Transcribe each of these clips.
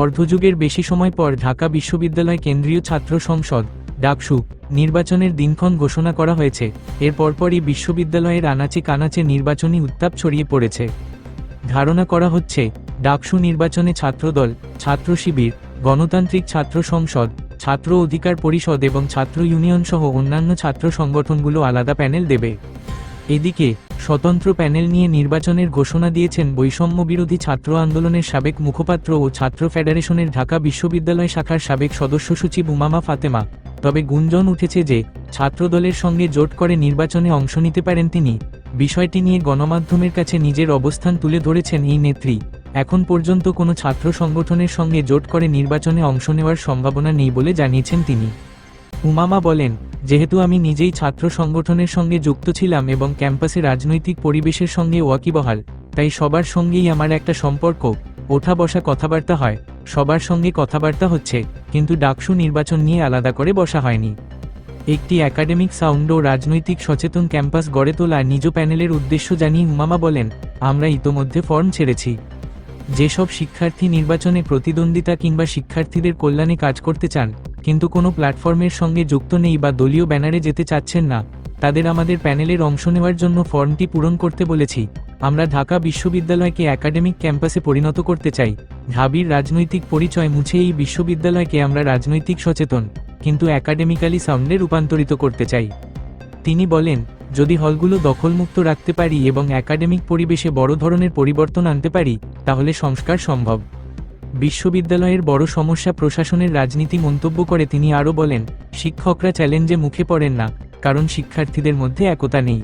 অর্ধযুগের বেশি সময় পর ঢাকা বিশ্ববিদ্যালয় কেন্দ্রীয় ছাত্র সংসদ, ডাকসু, নির্বাচনের দিনক্ষণ ঘোষণা করা হয়েছে। এর পরপরই বিশ্ববিদ্যালয়ের আনাচে কানাচে নির্বাচনী উত্তাপ ছড়িয়ে পড়েছে। ধারণা করা হচ্ছে, ডাকসু নির্বাচনে ছাত্রদল, ছাত্র শিবির, গণতান্ত্রিক ছাত্র সংসদ, ছাত্র অধিকার পরিষদ এবং ছাত্র ইউনিয়ন সহ অন্যান্য ছাত্র সংগঠনগুলো আলাদা প্যানেল দেবে। এদিকে, স্বতন্ত্র প্যানেল নিয়ে নির্বাচনের ঘোষণা দিয়েছেন বৈষম্য বিরোধী ছাত্র আন্দোলনের সাবেক মুখপাত্র ও ছাত্র ফেডারেশনের ঢাকা বিশ্ববিদ্যালয় শাখার সাবেক সদস্য সচিব উমামা ফাতেমা। তবে গুঞ্জন উঠেছে যে, ছাত্রদলের সঙ্গে জোট করে নির্বাচনে অংশ নিতে পারেন তিনি। বিষয়টি নিয়ে গণমাধ্যমের কাছে নিজের অবস্থান তুলে ধরেছেন এই নেত্রী। এখন পর্যন্ত কোনো ছাত্র সংগঠনের সঙ্গে জোট করে নির্বাচনে অংশ নেওয়ার সম্ভাবনা নেই বলে জানিয়েছেন তিনি। উমামা বলেন যেহেতু আমি নিজেই ছাত্র সংগঠনের সঙ্গে যুক্ত ছিলাম এবং ক্যাম্পাসে রাজনৈতিক পরিবেশের সঙ্গে ওয়াকিবহাল, তাই সবার সঙ্গেই আমার একটা সম্পর্ক, ওঠা বসা কথাবার্তা হয়, সবার সঙ্গে কথাবার্তা হচ্ছে, কিন্তু ডাকসু নির্বাচন নিয়ে আলাদা করে বসা হয়নি। একটি একাডেমিক সাউন্ড ও রাজনৈতিক সচেতন ক্যাম্পাস গড়ে তোলা নিজ প্যানেলের উদ্দেশ্য জানিয়ে উমামা বলেন, আমরা ইতোমধ্যে ফর্ম ছেড়েছি। যেসব শিক্ষার্থী নির্বাচনে প্রতিদ্বন্দ্বিতা কিংবা শিক্ষার্থীদের কল্যাণে কাজ করতে চান কিন্তু কোনো প্ল্যাটফর্মের সঙ্গে যুক্ত নেই বা দলীয় ব্যানারে যেতে চাচ্ছেন না। তাদের আমাদের প্যানেলের অংশ নেওয়ার জন্য ফর্মটি পূরণ করতে বলেছি। আমরা ঢাকা বিশ্ববিদ্যালয়কে একাডেমিক ক্যাম্পাসে পরিণত করতে চাই। ঢাবির রাজনৈতিক পরিচয় মুছে এই বিশ্ববিদ্যালয়কে আমরা রাজনৈতিক সচেতন, কিন্তু একাডেমিক্যালি সাউন্ডে রূপান্তরিত করতে চাই। তিনি বলেন, যদি হলগুলো দখলমুক্ত রাখতে পারি এবং একাডেমিক পরিবেশে বড় ধরনের পরিবর্তন আনতে পারি, তাহলে সংস্কার সম্ভব। বিশ্ববিদ্যালয়ের বড় সমস্যা প্রশাসনের রাজনীতি মন্তব্য করে তিনি আরও বলেন, শিক্ষকরা চ্যালেঞ্জে মুখে পড়েন না, কারণ শিক্ষার্থীদের মধ্যে একতা নেই।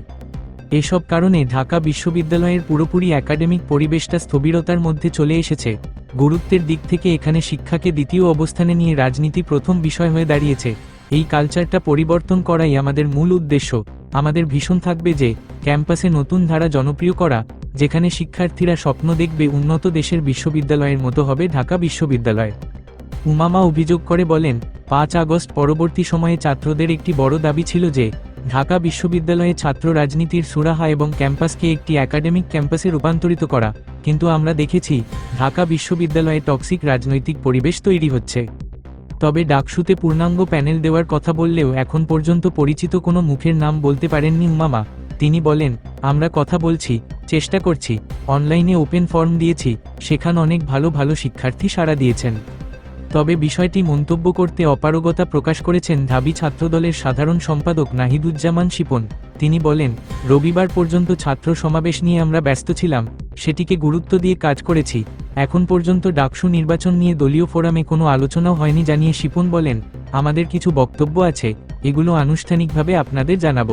এসব কারণে ঢাকা বিশ্ববিদ্যালয়ের পুরোপুরি একাডেমিক পরিবেশটা স্থবিরতার মধ্যে চলে এসেছে। গুরুত্বের দিক থেকে এখানে শিক্ষাকে দ্বিতীয় অবস্থানে নিয়ে রাজনীতি প্রথম বিষয় হয়ে দাঁড়িয়েছে। এই কালচারটা পরিবর্তন করাই আমাদের মূল উদ্দেশ্য। আমাদের ভীষণ থাকবে যে, ক্যাম্পাসে নতুন ধারা জনপ্রিয় করা যেখানে শিক্ষার্থীরা স্বপ্ন দেখবে উন্নত দেশের বিশ্ববিদ্যালয়ের মতো হবে ঢাকা বিশ্ববিদ্যালয়। উমামা অভিযোগ করে বলেন, পাঁচ আগস্ট পরবর্তী সময়ে ছাত্রদের একটি বড় দাবি ছিল যে, ঢাকা বিশ্ববিদ্যালয়ে ছাত্র রাজনীতির সুরাহা এবং ক্যাম্পাসকে একটি একাডেমিক ক্যাম্পাসে রূপান্তরিত করা, কিন্তু আমরা দেখেছি, ঢাকা বিশ্ববিদ্যালয়ে টক্সিক রাজনৈতিক পরিবেশ তৈরি হচ্ছে। তবে ডাকসুতে পূর্ণাঙ্গ প্যানেল দেওয়ার কথা বললেও এখন পর্যন্ত পরিচিত কোনো মুখের নাম বলতে পারেননি উমামা। তিনি বলেন, আমরা কথা বলছি, চেষ্টা করছি, অনলাইনে ওপেন ফর্ম দিয়েছি, সেখানে অনেক ভালো ভালো শিক্ষার্থী সাড়া দিয়েছেন। তবে বিষয়টি মন্তব্য করতে অপারগতা প্রকাশ করেছেন ঢাবি ছাত্রদলের সাধারণ সম্পাদক নাহিদুজ্জামান শিপন। তিনি বলেন, রবিবার পর্যন্ত ছাত্র সমাবেশ নিয়ে আমরা ব্যস্ত ছিলাম, সেটিকে গুরুত্ব দিয়ে কাজ করেছি। এখন পর্যন্ত ডাকসু নির্বাচন নিয়ে দলীয় ফোরামে কোনো আলোচনাও হয়নি জানিয়ে শিপন বলেন, আমাদের কিছু বক্তব্য আছে, এগুলো আনুষ্ঠানিকভাবে আপনাদের জানাব।